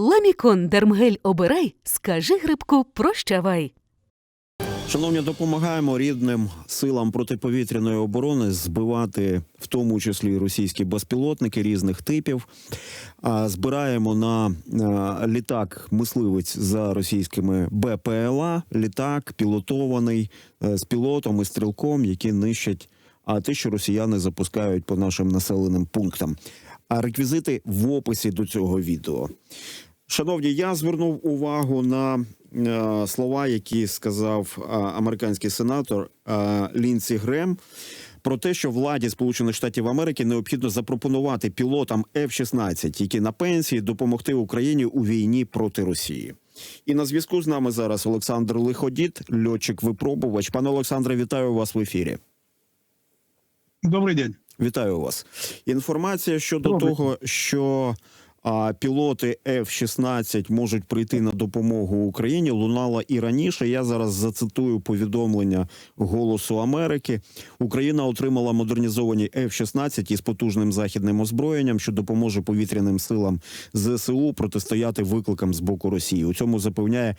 Ламікон Дермгель обирай, скажи грибку прощавай. Шановні, допомагаємо рідним силам протиповітряної оборони збивати в тому числі російські безпілотники різних типів. Збираємо на літак мисливець за російськими БПЛА. Літак пілотований е, з пілотом і стрілком, які нищать а те, що росіяни запускають по нашим населеним пунктам. А реквізити в описі до цього відео. Шановні, я звернув увагу на е, слова, які сказав е, американський сенатор е, Лінсі Грем. Про те, що владі Сполучених Штатів Америки необхідно запропонувати пілотам F-16, які на пенсії допомогти Україні у війні проти Росії. І на зв'язку з нами зараз Олександр Лиходіт, льотчик-випробувач. Пане Олександре, вітаю вас в ефірі. Добрий день. Вітаю вас. Інформація щодо Добре. того, що а, пілоти F-16 можуть прийти на допомогу Україні, лунала і раніше. Я зараз зацитую повідомлення Голосу Америки. Україна отримала модернізовані F-16 із потужним західним озброєнням, що допоможе повітряним силам ЗСУ протистояти викликам з боку Росії. У цьому запевняє.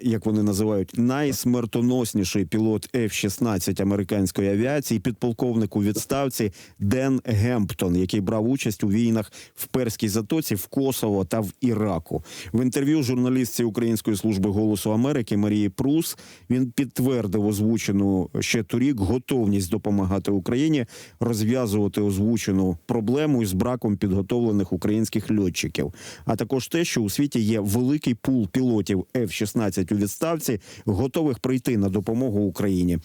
Як вони називають найсмертоносніший пілот F-16 американської авіації, підполковник у відставці Ден Гемптон, який брав участь у війнах в Перській затоці, в Косово та в Іраку. В інтерв'ю журналістці Української служби голосу Америки Марії Прус він підтвердив озвучену ще торік готовність допомагати Україні розв'язувати озвучену проблему із браком підготовлених українських льотчиків, а також те, що у світі є великий пул пілотів F-16 у відставці, готових прийти на допомогу Україні.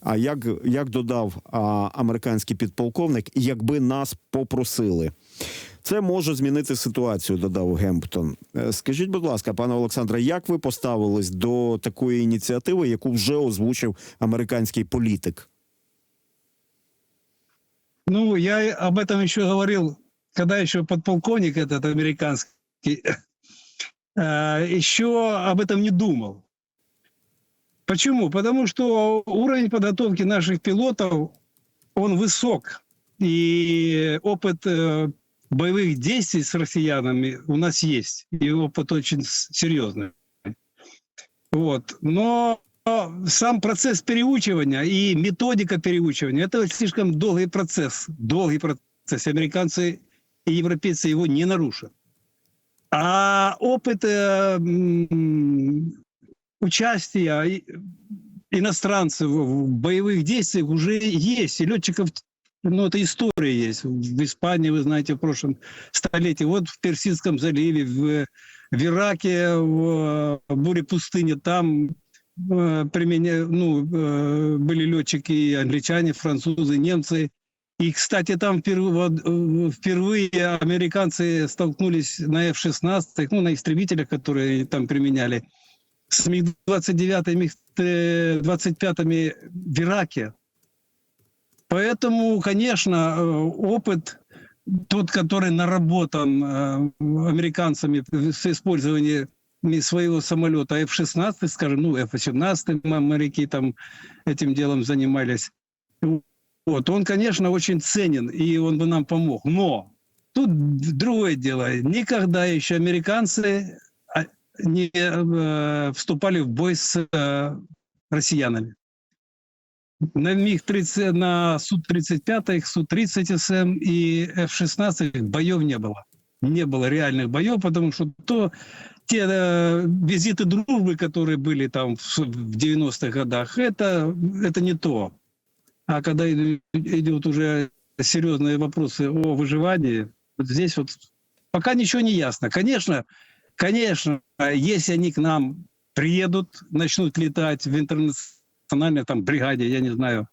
А як, як додав а, американський підполковник, якби нас попросили. Це може змінити ситуацію, додав Гемптон. Е, Скажіть, будь ласка, пане Олександре, як ви поставились до такої ініціативи, яку вже озвучив американський політик? Ну, я об этом еще говорил, когда еще подполковник этот американский, э, еще об этом не думал. Почему? Потому что уровень подготовки наших пилотов, он высок. И опыт э, боевых действий с россиянами у нас есть. И опыт очень серьезный. Вот. Но сам процесс переучивания и методика переучивания это слишком долгий процесс. Долгий процесс. Американцы и европейцы его не нарушат. А опыт э, участия иностранцев в боевых действиях уже есть. И летчиков, ну, это история есть. В Испании, вы знаете, в прошлом столетии. Вот в Персидском заливе, в, в Ираке, в, э, буре пустыни, там э, применя- ну, э, были летчики англичане, французы, немцы. И, кстати, там э, впервые американцы столкнулись на F-16, ну, на истребителях, которые там применяли, с МиГ-29 и МиГ-25 в Ираке. Поэтому, конечно, э, опыт тот, который наработан э, американцами с использованием своего самолета F-16, скажем, ну, F-18 моряки там этим делом занимались. Вот, он, конечно, очень ценен, и он бы нам помог. Но тут другое дело. Никогда еще американцы а, не э, вступали в бой с э, россиянами. На МиГ-30, на Су-35, Су-30 СМ и F-16 боев не было. Не было реальных боев, потому что то те э, визиты дружбы, которые были там в, в 90-х годах, это, это не то. А когда иду- идут уже серьезные вопросы о выживании, вот здесь вот пока ничего не ясно. Конечно, конечно, если они к нам приедут, начнут летать в интернациональной там бригаде, я не знаю,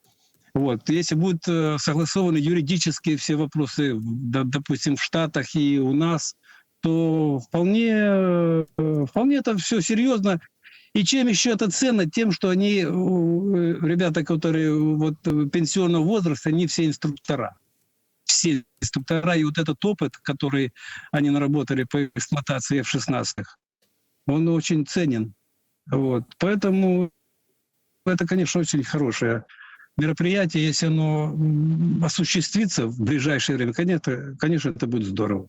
вот, если будут э, согласованы юридические все вопросы, допустим, в Штатах и у нас, то вполне, э, вполне это все серьезно. И чем еще это ценно? Тем, что они, э, ребята, которые вот э, пенсионного возраста, они все инструктора. Все инструктора. И вот этот опыт, который они наработали по эксплуатации F-16, он очень ценен. Вот. Поэтому это, конечно, очень хорошее мероприятие. Если оно осуществится в ближайшее время, конечно, конечно, это будет здорово.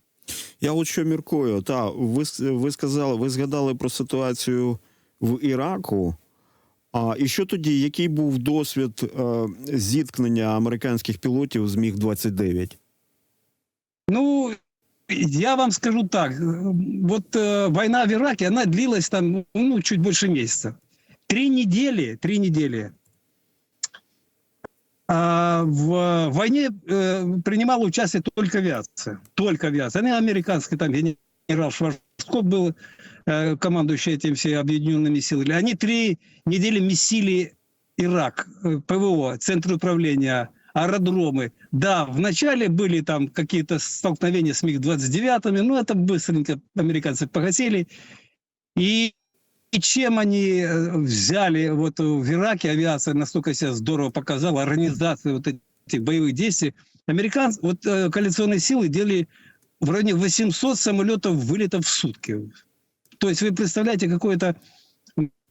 Я от що міркую. Та ви, ви сказали, ви згадали про ситуацію в Іраку. А і що тоді? Який був досвід е, зіткнення американських пілотів з Міг 29 Ну, я вам скажу так. э, Вот э, война в Ираке, она длилась там, ну, чуть больше месяца. Три недели, три недели. А в войне э, принимала участие только авиация. Только авиация. Они американские, там генерал Шварцкопф был э, командующий этими всеми объединенными силами. Они три недели месили Ирак, э, ПВО, центры управления, аэродромы. Да, вначале были там какие-то столкновения с МиГ-29, но это быстренько американцы погасили. И, и чем они э, взяли вот в Ираке, авиация настолько себя здорово показала, организация вот этих боевых действий. Американцы, вот э, коалиционные силы делали в районе 800 самолетов вылетов в сутки. То есть вы представляете, какой-то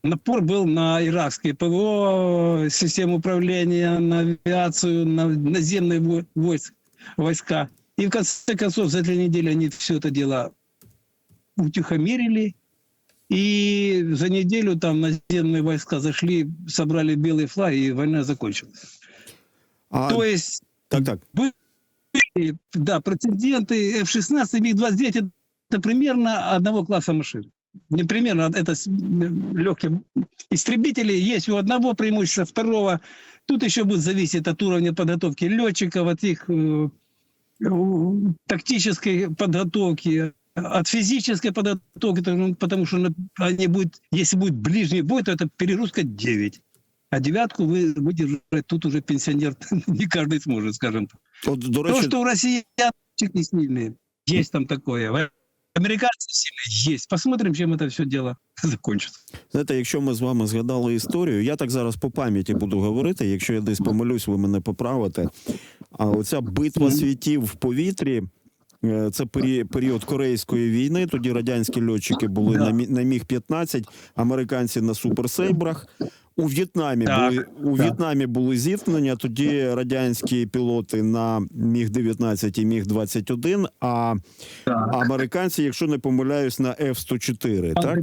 напор был на иракские ПВО, систему управления, на авиацию, на наземные во- войск, войска. И в конце концов, за три недели они все это дело утихомирили. И за неделю там наземные войска зашли, собрали белый флаг, и война закончилась. А, То есть так, так. были, да, прецеденты F-16 МиГ-29 это примерно одного класса машин. Примерно, это с- легкие истребители. Есть у одного преимущества, второго. Тут еще будет зависеть от уровня подготовки летчиков, от их э, тактической подготовки, от физической подготовки, потому- потому что они будут, если будет ближний бой, то это перегрузка 9. А девятку вы выдержать тут уже пенсионер не каждый сможет, скажем так. От, до То, что у россиян не сильные. Есть там такое. В- Американцы сильные есть. Посмотрим, чем это все дело закончится. знаєте, якщо ми з вами згадали історію, я так зараз по пам'яті буду говорити. Якщо я десь помилюсь, ви мене поправите. А оця битва світів в повітрі. е, Це пері- період Корейської війни. Тоді радянські льотчики були Да. на, Мі- на міг 15 американці на суперсейбрах. У В'єтнамі Так, були у так. В'єтнамі були зіткнення. Тоді радянські пілоти на міг 19 і міг 21 а американці, якщо не помиляюсь, на F-104, так?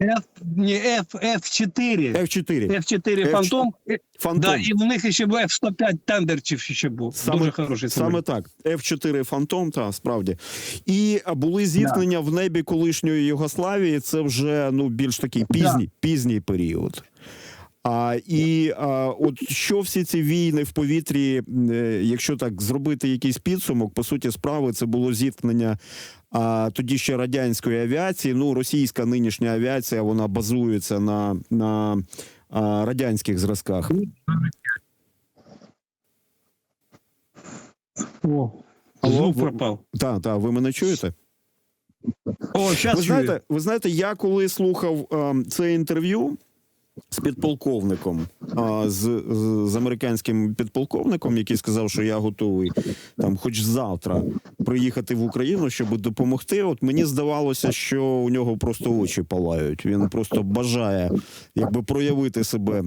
F, не F, F4. F-4. F4 Фантом. Э, Фантом. Да, і в них ще був F105 Тандерчів ще був. Саме- Дуже хороший Саме так. F4 Фантом, та справді. І були зіткнення в небі колишньої Югославії. Це вже ну більш такий пізній, пізній період. А, і а, от що всі ці війни в повітрі, е, якщо так зробити якийсь підсумок, по суті справи це було зіткнення а, тоді ще радянської авіації. Ну, російська нинішня авіація вона базується на, на а, радянських зразках. О, Алло, ви- пропав. Так, так, ви мене чуєте? О, Ви знаєте, ви знаєте, я коли слухав е, це інтерв'ю з підполковником, е, з, з, з американським підполковником, який сказав, що я готовий там, хоч завтра, приїхати в Україну, щоб допомогти. От мені здавалося, що у нього просто очі палають. Він просто бажає якби проявити себе.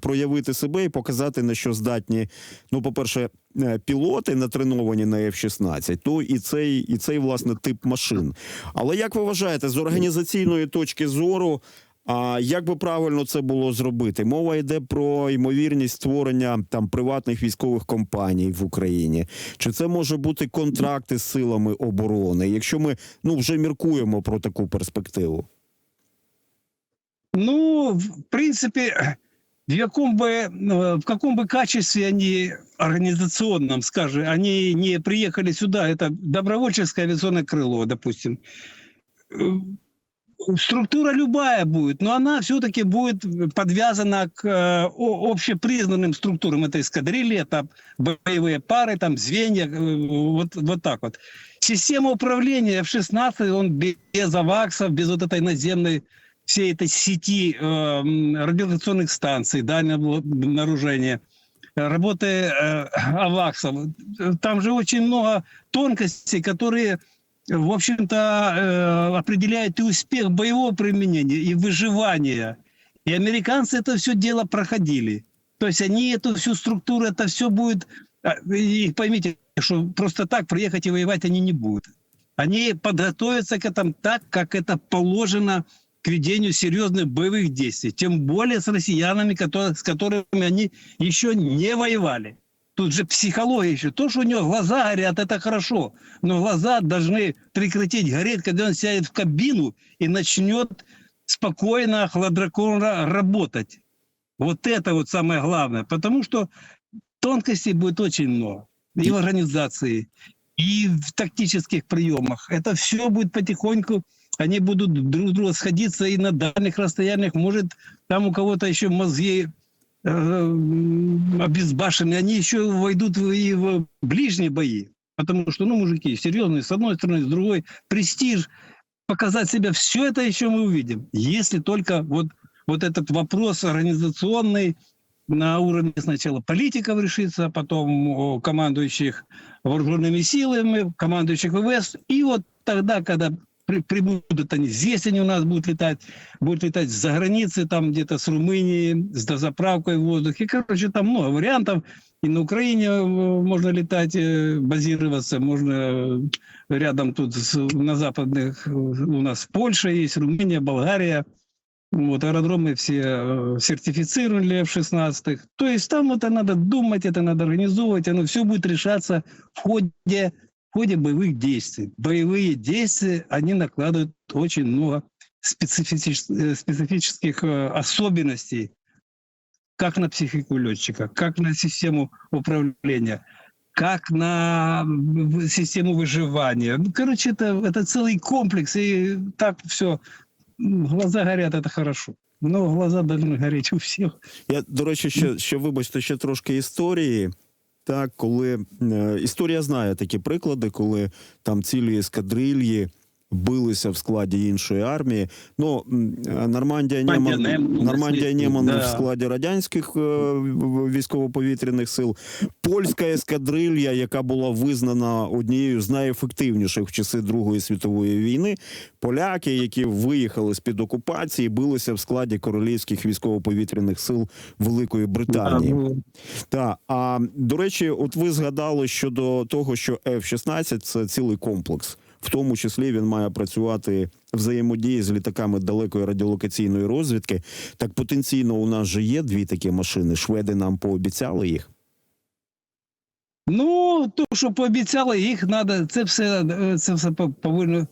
Проявити себе і показати на що здатні. Ну, по-перше, е, пілоти натреновані на F-16, то і цей, і цей власне тип машин. Але як ви вважаєте, з організаційної точки зору, а як би правильно це було зробити? Мова йде про ймовірність створення там приватних військових компаній в Україні. Чи це може бути контракти з силами оборони? Якщо ми ну вже міркуємо про таку перспективу? Ну, в принципе, в каком бы, э, в каком бы качестве они организационном, скажем, они не приехали сюда, это добровольческое авиационное крыло, допустим. Структура любая будет, но она все-таки будет подвязана к э, общепризнанным структурам. Это эскадрильи, это боевые пары, там звенья, э, вот, вот так вот. Система управления F-16, он без аваксов, без вот этой наземной всей этой сети э, радиолокационных станций, дальнего обнаружения, работы э, аваксов. Там же очень много тонкостей, которые, в общем-то, э, определяют и успех боевого применения, и выживания. И американцы это все дело проходили. То есть они эту всю структуру, это все будет А, И поймите, что просто так приехать и воевать они не будут. Они подготовятся к этому так, как это положено к ведению серьезных боевых действий. Тем более с россиянами, которые, с которыми они еще не воевали. Тут же психология еще. То, что у него глаза горят, это хорошо. Но глаза должны прекратить гореть, когда он сядет в кабину и начнет спокойно, хладнокровно работать. Вот это вот самое главное. Потому что тонкостей будет очень много. И в организации, и в тактических приемах. Это все будет потихоньку, они будут друг друга сходиться и на дальних расстояниях. Может, там у кого-то еще мозги э, обезбашены, они еще войдут и в ближние бои. Потому что, ну, мужики, серьезные, с одной стороны, с другой, престиж, показать себя, все это еще мы увидим. Если только вот, вот этот вопрос организационный на уровне сначала политиков решится, а потом командующих вооруженными силами, командующих ВВС. И вот тогда, когда прибудут они здесь, они у нас будут летать, будут летать за границей, там где-то с Румынии, с дозаправкой в воздухе. Короче, там много вариантов. И на Украине э, можно летать, э, базироваться, можно э, рядом тут с- на западных, у нас Польша есть, Румыния, Болгария. Вот, аэродромы все сертифицировали F-16. То есть там это надо думать, это надо организовывать, оно все будет решаться в ходе, в ходе боевых действий. Боевые действия, они накладывают очень много специфичес- э, специфических э, особенностей как на психику летчика, как на систему управления, как на в- систему выживания. Ну, короче, это, это целый комплекс, и так все. Глаза горят, это хорошо. Но глаза должны гореть у всех. Я, до речі, ще, ще вибачте, ще трошки історії. Так, коли е, історія знає такі приклади, коли там цілі ескадрильї билися в складі іншої армії. Ну, Нормандія Нєман, Нормандія Нормандія да. в складі радянських е, військово-повітряних сил. Польська ескадрилья, яка була визнана однією з найефективніших в часи Другої світової війни. Поляки, які виїхали з під окупації, билися в складі королівських військово-повітряних сил Великої Британії. Ну, Так, а до речі, от ви згадали щодо того, що F-16 – це цілий комплекс В тому числі він має працювати взаємодії з літаками далекої радіолокаційної розвідки. Так потенційно у нас же є дві такі машини. Шведи нам пообіцяли їх. Ну, то, що пообіцяли, їх треба, це все, е, це все по- повинно,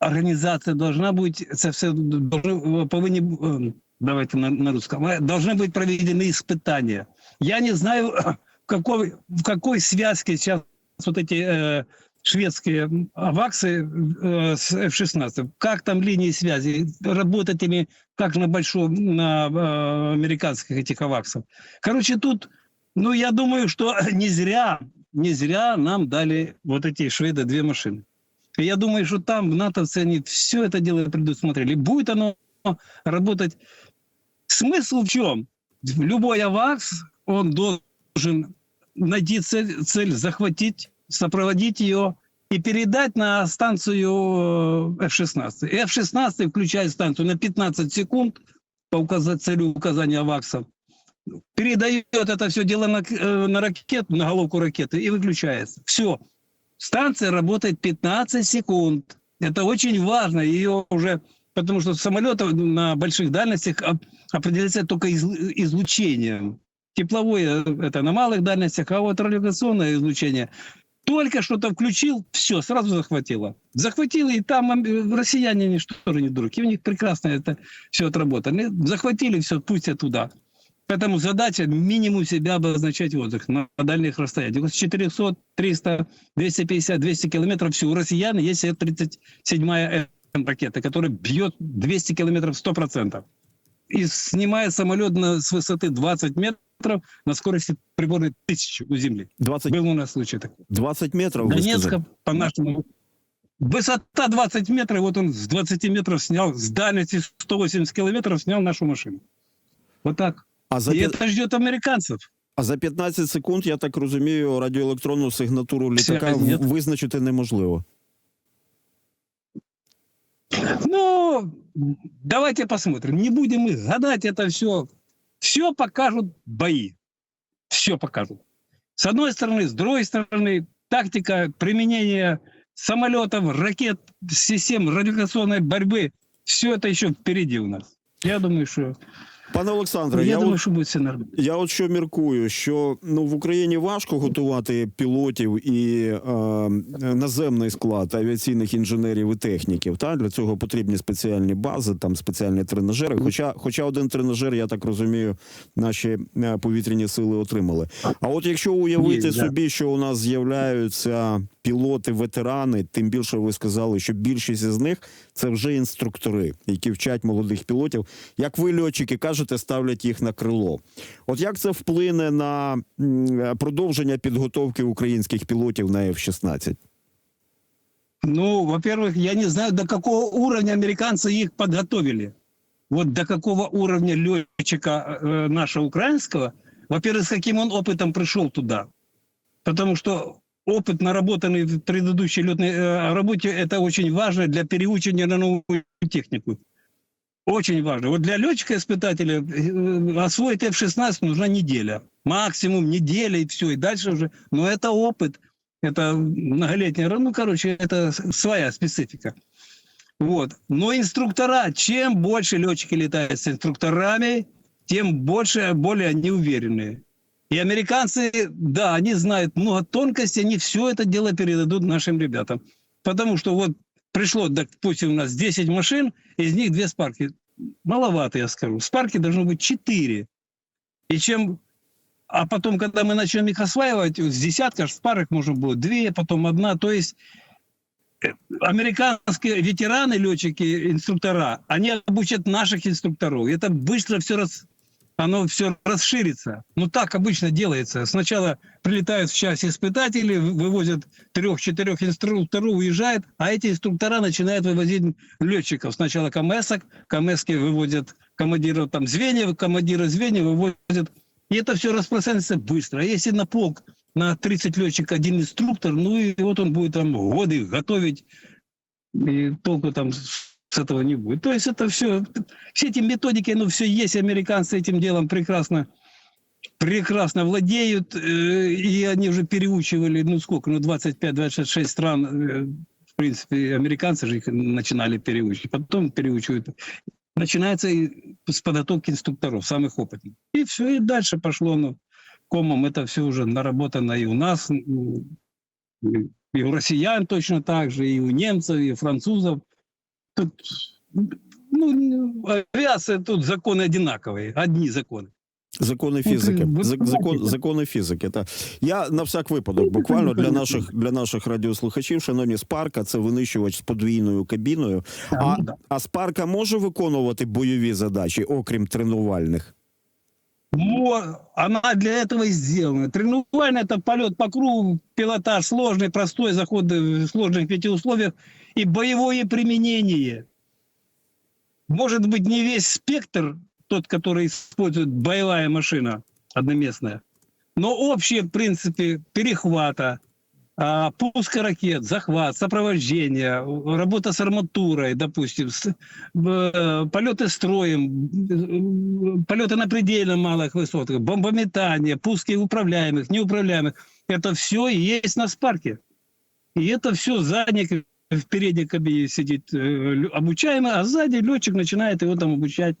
організація должна бути, це все должны, повинні, е, давайте на, на русском, е, должны быть проведены испытания. Я не знаю, в какой, в какой связке сейчас вот эти э, шведские аваксы э, с F-16, как там линии связи, работать ими как на большом, на э, американских этих аваксов. Короче, тут ну, я думаю, что не зря, не зря нам дали вот эти шведы две машины. Я думаю, что там в натовцы они все это дело предусмотрели. Будет оно работать. Смысл в чем? Любой АВАКС, он должен найти цель, цель захватить, сопроводить ее и передать на станцию э, F-16. И F-16 включает станцию на 15 секунд по указа- целью указания АВАКСа передает это все дело на, э, на ракету, на головку ракеты и выключается. Все. Станция работает 15 секунд. Это очень важно. Ее уже, потому что самолеты на больших дальностях оп- определяется только из- излучением. Тепловое э, это на малых дальностях, а вот радиолокационное излучение только что-то включил, все, сразу захватило. Захватило, и там э, россияне они что же не дураки, у них прекрасно это все отработано. Захватили, все, пусть туда. Поэтому задача минимум себя обозначать воздух на дальних расстояниях. С 400, 300, 250, 200 километров все. У россиян есть С-37 ракета, которая бьет 200 километров 100%. И снимает самолет на, с высоты 20 метров на скорости приборной 1000 у земли. 20, Был у нас случай такой. 20 метрів. ви сказали? Донецка, по нашему. Высота 20 метров, вот он с 20 метров снял, с дальности 180 километров снял нашу машину. Вот так. А за, И п'ят- это ждет американцев. а за 15 секунд, я так розумію, радіоелектронну сигнатуру літака Связь нет. в- визначити неможливо. Ну, давайте посмотрим. Не будем их гадать, это все. все покажут бои. Все покажут. С одной стороны, с другой стороны, тактика применения самолетов, ракет, систем радиационной борьбы, все это еще впереди у нас. Я думаю, что, Пане Олександре, я я, думаю, от, что будет все нормально. я от що міркую, що ну в Україні важко готувати пілотів і е, наземний склад авіаційних інженерів і техніків. Та для цього потрібні спеціальні бази, там спеціальні тренажери. Хоча, хоча один тренажер, я так розумію, наші е, повітряні сили отримали. А от якщо уявити Є, собі, що у нас з'являються пілоти-ветерани, тим більше ви сказали, що більшість із них це вже інструктори, які вчать молодих пілотів. Як ви льотчики кажете, ставлять їх на крило. От як це вплине на м, продовження підготовки українських пілотів на F-16? Ну, во-первых, я не знаю, до какого уровня американцы их подготовили. Вот до какого уровня летчика э, нашего украинского, во-первых, с каким он опытом пришел туда. Потому что опыт, наработанный в предыдущей летной э, работе, это очень важно для переучения на новую технику. Очень важно. Вот для летчика-испытателя э, освоить F-16 нужна неделя. Максимум неделя и все. И дальше уже. Но это опыт. Это многолетняя, ну, короче, это своя специфика. Вот. Но инструктора, чем больше летчики летают с инструкторами, тем больше, более они уверенные. И американцы, да, они знают много тонкостей, они все это дело передадут нашим ребятам. Потому что вот пришло, допустим, у нас 10 машин, из них две спарки. Маловато, я скажу. Спарки должно быть 4. И чем а потом, когда мы начнем их осваивать, с десятка спарок можно будет две, потом одна. То есть э, американские ветераны, летчики, инструктора, они обучат наших инструкторов. Это быстро все раз, оно все расширится. Ну так обычно делается. Сначала прилетают в часть испытатели, вы- вывозят трех-четырех инструкторов, уезжают, а эти инструктора начинают вывозить летчиков. Сначала КМСок, КМСки выводят командиров там звеньев, командиры звеньев выводят и это все распространяется быстро. А если на полк на 30 летчик один инструктор, ну и вот он будет там годы готовить, и толку там с этого не будет. То есть это все, все эти методики, ну все есть, американцы этим делом прекрасно прекрасно владеют, э, и они уже переучивали, ну сколько, ну 25-26 стран, э, в принципе, американцы же их начинали переучивать, потом переучивают. Начинается с подготовки инструкторов, самых опытных. И все, и дальше пошло, ну, комом это все уже наработано и у нас, и у россиян точно так же, и у немцев, и у французов. Тут, ну, авиация, тут законы одинаковые, одни законы. Закони Ну, фізики. ти- ви Зак- Закон, знаєте. закони фізики. Та я на всяк випадок, буквально для наших для наших радіослухачів, шановні, спарка це винищувач з подвійною кабіною. А, ну да. а спарка може виконувати бойові задачі, окрім тренувальних. Во, она для этого и сделана. Тренувальный это полет по кругу, пилотаж сложный, простой, заходы в сложных пяти условиях и боевое применение. Может быть, не весь спектр, тот, который использует боевая машина одноместная, но общие принципы перехвата, а, пуска ракет, захват, сопровождение, работа с арматурой, допустим, с- полеты строем, э, полеты на предельно малых высотах, бомбометание, пуски управляемых, неуправляемых. Это все есть на спарке. И это все задник в передней кабине сидит э, лю- обучаемый, а сзади летчик начинает его там обучать.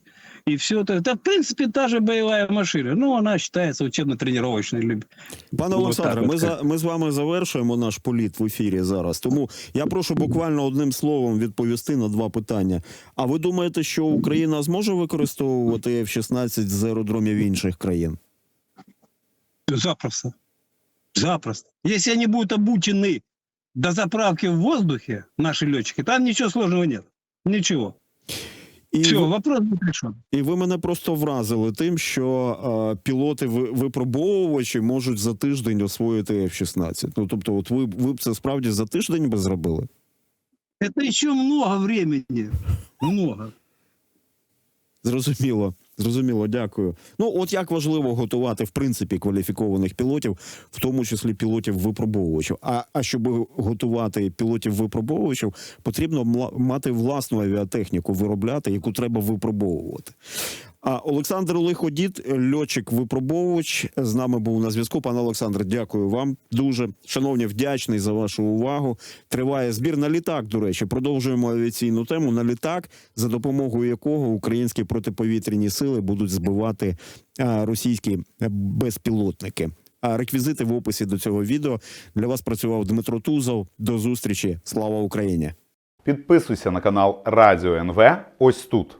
И все это. Это, в принципе, та же боевая машина. Ну, она считается учебно-тренировочной. люб- Пане Вот Олександре, так от ми за ми з вами завершуємо наш політ в ефірі зараз. Тому я прошу буквально одним словом відповісти на два питання. А ви думаєте, що Україна зможе використовувати F-16 з аеродромів інших країн? Запросто. Запросто. Если они будут обучены до заправки в воздухе, наши летчики, там ничего сложного нет. Ничего. І Все, ви- вопрос. І ви мене просто вразили тим, що е, пілоти випробовувачі можуть за тиждень освоїти F-16. Ну тобто, от ви, ви б це справді за тиждень би зробили? Это еще много времени. Много. Зрозуміло. Зрозуміло, дякую. Ну, от як важливо готувати в принципі кваліфікованих пілотів, в тому числі пілотів випробовувачів. А, а щоб готувати пілотів випробовувачів, потрібно мати власну авіатехніку виробляти, яку треба випробовувати. А Олександр Лиходід, льотчик випробовувач, з нами був на зв'язку. Пане Олександр, дякую вам дуже. Шановні, вдячний за вашу увагу. Триває збір на літак. До речі, продовжуємо авіаційну тему на літак, за допомогою якого українські протиповітряні сили будуть збивати російські безпілотники. А реквізити в описі до цього відео для вас працював Дмитро Тузов. До зустрічі. Слава Україні! Підписуйся на канал Радіо НВ ось тут.